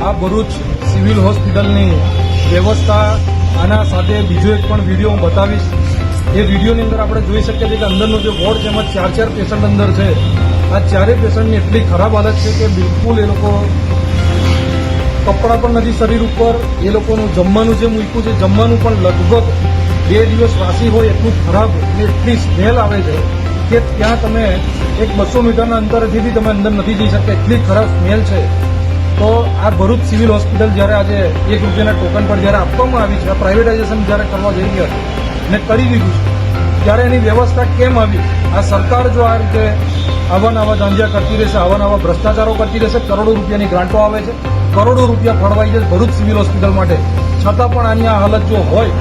Bharuch civil હોસ્પિટલની વ્યવસ્થા, આના સાથે બીજો એક પણ વીડિયો હું બતાવીશ. એ વિડીયોની અંદર આપણે જોઈ શકીએ છીએ કે અંદરનો જે વોર્ડ છે, એમાં ચાર ચાર પેશન્ટ અંદર છે. આ ચારેય પેશન્ટની એટલી ખરાબ હાલત છે કે બિલકુલ એ લોકો કપડાં પણ નથી શરીર ઉપર. એ લોકોનું જમવાનું જે મૂક્યું છે, જમવાનું પણ લગભગ બે દિવસ વાસી હોય એટલું ખરાબ અને એટલી સ્મેલ આવે છે કે ત્યાં તમે એક બસો મીટરના અંતરેથી તમે અંદર નથી જઈ શકતા. એટલી ખરાબ સ્મેલ છે. તો આ ભરૂચ સિવિલ હોસ્પિટલ જ્યારે આજે એક રૂપિયાના ટોકન પર જ્યારે આપવામાં આવી છે, આ પ્રાઇવેટાઇઝેશન જ્યારે કરવા જઈ રહ્યા છે ને કરી દીધું છે, ત્યારે એની વ્યવસ્થા કેમ આવી? આ સરકાર જો આ રીતે આવા નવા ધાંધિયા કરતી રહેશે આવા નવા ભ્રષ્ટાચારો કરતી રહેશે, કરોડો રૂપિયાની ગ્રાન્ટો આવે છે, કરોડો રૂપિયા ફળવાઈ છે ભરૂચ સિવિલ હોસ્પિટલ માટે. છતાં પણ આની આ હાલત જો હોય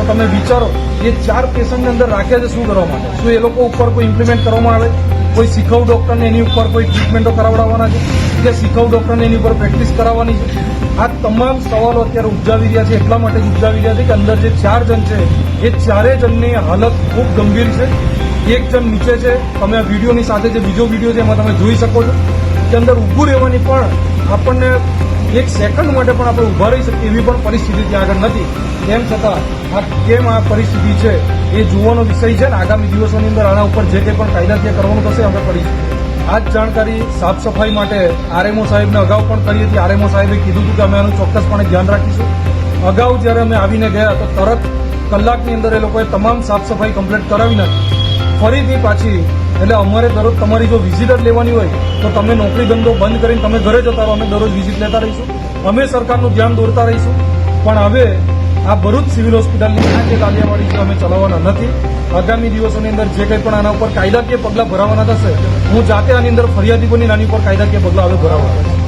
તો તમે વિચારો, એ ચાર પેશન્ટની અંદર રાખ્યા છે શું કરવા માટે? શું એ લોકો ઉપર કોઈ ઇમ્પ્લિમેન્ટ કરવામાં આવે? કોઈ શીખવ ડૉક્ટરને એની ઉપર કોઈ ટ્રીટમેન્ટો કરાવડાવવાના છે? કે શીખવ ડૉક્ટરને એની ઉપર પ્રેક્ટિસ કરાવવાની છે? આ તમામ સવાલો અત્યારે ઉપજાવી રહ્યા છે, એટલા માટે જ ઉપજાવી રહ્યા છે કે અંદર જે ચાર જણ છે, એ ચારેય જણની હાલત ખૂબ ગંભીર છે. એક જણ નીચે છે, તમે આ વિડીયોની સાથે જે બીજો વીડિયો છે એમાં તમે જોઈ શકો છો કે અંદર ઊભું રહેવાની પણ આપણને એક સેકન્ડ માટે પણ આપણે ઊભા રહી શકીએ એવી પણ પરિસ્થિતિ ત્યાં આગળ નથી. તેમ છતાં, આ કેમ આ પરિસ્થિતિ છે, એ જોવાનો વિષય છે ને આગામી દિવસોની અંદર આના ઉપર જે કંઈ પણ કાયદાકીય કરવાનું થશે અમે કરીશું. આ જ જાણકારી સાફ સફાઈ માટે આરએમઓ સાહેબને અગાઉ પણ કરી હતી. આરએમઓ સાહેબે કીધું હતું કે અમે આનું ચોક્કસપણે ધ્યાન રાખીશું. અગાઉ જ્યારે અમે આવીને ગયા તો તરત કલાકની અંદર એ લોકોએ તમામ સાફ સફાઈ કમ્પ્લીટ કરાવી ફરીથી પાછી એટલે અમારે દરરોજ તમારી જો વિઝિટ જ લેવાની હોય, તો તમે નોકરી ધંધો બંધ કરીને તમે ઘરે જતા રહો, અમે દરરોજ વિઝિટ લેતા રહીશું. અમે સરકારનું ધ્યાન દોરતા રહીશું. પણ હવે આ ભરૂચ સિવિલ હોસ્પિટલની આ જે કાર્યવાહી છે, અમે ચલાવવાના નથી. આગામી દિવસોની અંદર જે કંઈ પણ આના ઉપર કાયદાકીય પગલાં ભરાવાના થશે, હું જાતે આની અંદર ફરિયાદી નાની ઉપર કાયદાકીય પગલાં હવે ભરાવાના છે.